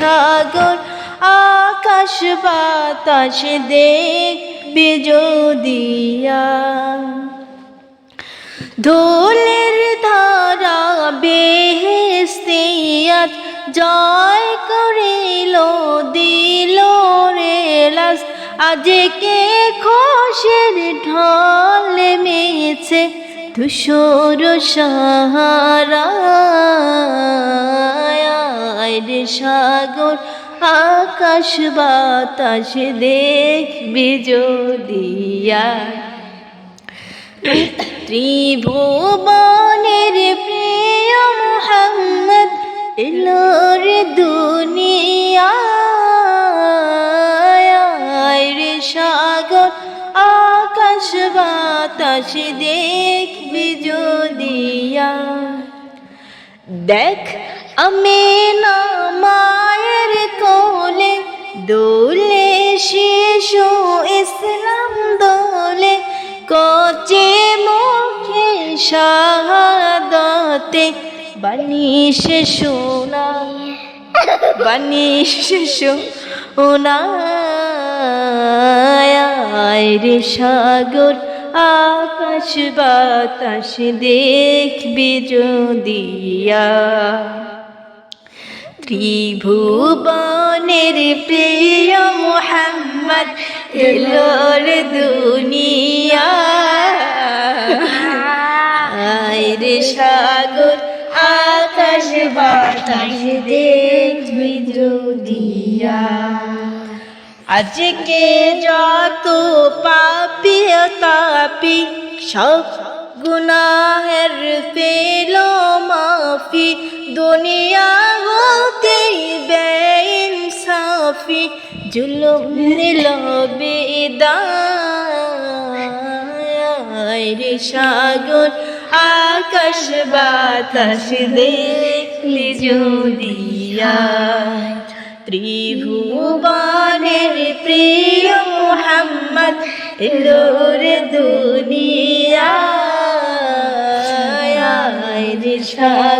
সাগর, আকাশ বাতাস দেখবে যদিয়া দোলের ধারা বেহেস্তিয়াত জয় করিল, দিল রে লাস আজকে খোশের ঢল মেছে ধূসর সাহারা। সাগর, আকাশ বাতাস দেখবে যদিয়া ত্রিভুবনের প্রিয় মোহাম্মদ এলোর দুনিয়ায়। রে সাগর, আকাশ বাতাস দেখবি যদিয়া দেখ আমি মায়ের কোলে, দোলে শিশু ইসলাম দোলে, কচে মুখে শাহাদতে বানিশ সোনা বানিশ সোনা। রে সাগর, আকাশ বাতাস দেখবি যদিয়া ত্রিভুবনের প্রিয় মোহাম্মদ এলোর দুনিয়া। রে সাগর, আকাশ, বাতাস দেখবি যদিয়া আজকে যত পাপি তাপি, সব গুনাহের পেল মাফি। দুনিয়া জুলুম নিল বেদায় সাগর আকাশ বাতাস দেখলি যদিয়া ত্রিভুবনের প্রিয় মোহাম্মদ এলোর দুনিয়া সাগর।